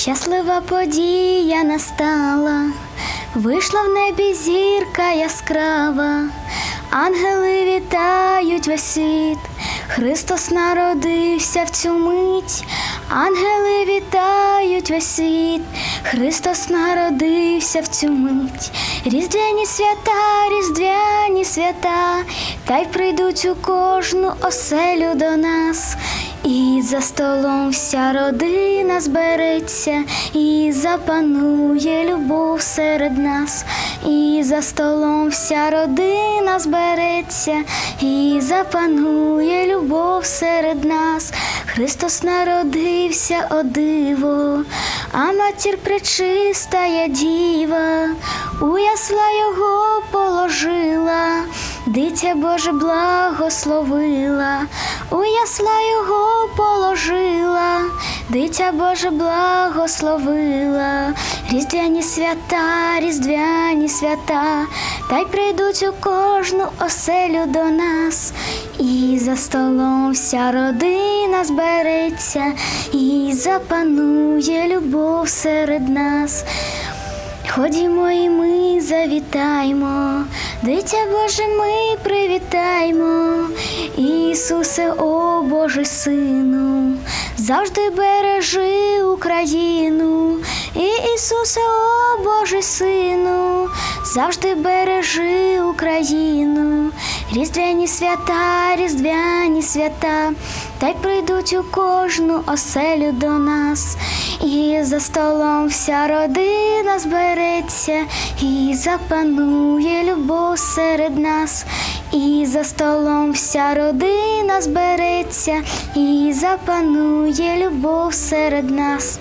Щаслива подія настала, вийшла в небі зірка яскрава, ангели вітають весь світ, Христос народився в цю мить, ангели вітають весь світ, Христос народився в цю мить, різдвяні свята, різдвяні свята, та й прийдуть у кожну оселю до нас. За столом вся родина збереться, і запанує любов серед нас, і за столом вся родина збереться, і запанує любов серед нас. Христос народився, о диво, а матір пречистая діва, у ясла його положила. Дитя Боже благословила, у ясла його положила, дитя Боже благословила, різдвяні свята, різдвяні свята, та й прийдуть у кожну оселю до нас, і за столом вся родина збереться, і запанує любов серед нас. Ходімо і ми завітаймо, дитя Боже, ми привітаймо, Ісусе, о Боже Сину, завжди бережи Україну, і Ісусе, о Боже Сину, завжди бережи Україну, різдвяні свята, різдвяні свята, та й прийдуть у кожну оселю до нас, і за столом вся родина збереться, і запанує любов серед нас, і за столом вся родина збереться, і запанує любов серед нас.